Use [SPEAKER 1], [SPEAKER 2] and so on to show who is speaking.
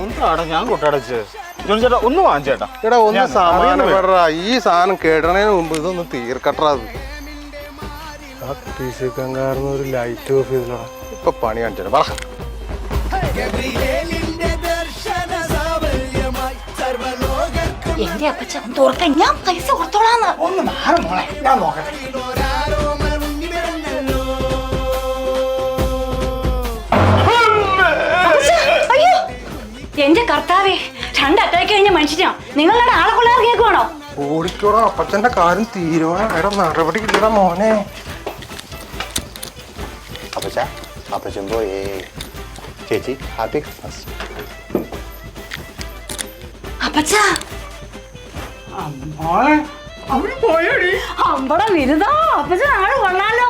[SPEAKER 1] എന്താണ് ഞാൻ കൊട്ടടച്ച് ജോണി ചേട്ടാ ഒന്ന് വാങ്ങിച്ചേട്ടാ
[SPEAKER 2] എടാ ഒന്ന്
[SPEAKER 1] ഞാൻ അറിയുന്ന
[SPEAKER 2] സമാധാനപ്പെടറാ ഈ സാധനം കേടണേന് മുമ്പ് ഇതൊന്ന് തീർക്കട്ടാ അത്. ആ പീസിക്കങ്കാർന്ന് ഒരു ലൈറ്റ് ഓഫ് ചെയ്തില്ലടാ ഇപ്പൊ പണി കാണിച്ചു പറ.
[SPEAKER 3] എന്റെ അപ്പച്ച തുറക്കാൻ ഞാൻ പൈസ കൊടുത്തോളാന്ന്.
[SPEAKER 1] ഒന്ന് മാറും മോളെ ഞാൻ നോക്കട്ടെ.
[SPEAKER 3] എന്റെ കർത്താവേ രണ്ട് അറ്റാക്ക് കഴിഞ്ഞ മനുഷ്യനാ നിങ്ങളുടെ ആളെ കൊള്ളാൻ കേൾക്കുവാണോ
[SPEAKER 2] ഓടിക്കോടാ അപ്പച്ചന്റെ കാര്യം തീരുമാനം. എടാ നടപടി ഇല്ലടാ മോനെ.
[SPEAKER 4] അപ്പച്ച അപ്പച്ചൻ പോയേ ചേച്ചി ഹാപ്പി ക്രിസ്മസ്.
[SPEAKER 3] അപ്പച്ച.
[SPEAKER 1] അമ്മ അവർ പോയടി.
[SPEAKER 3] അമ്പട വിരുദോ. അപ്പച്ചൻ ആൾ കൊള്ളാലോ.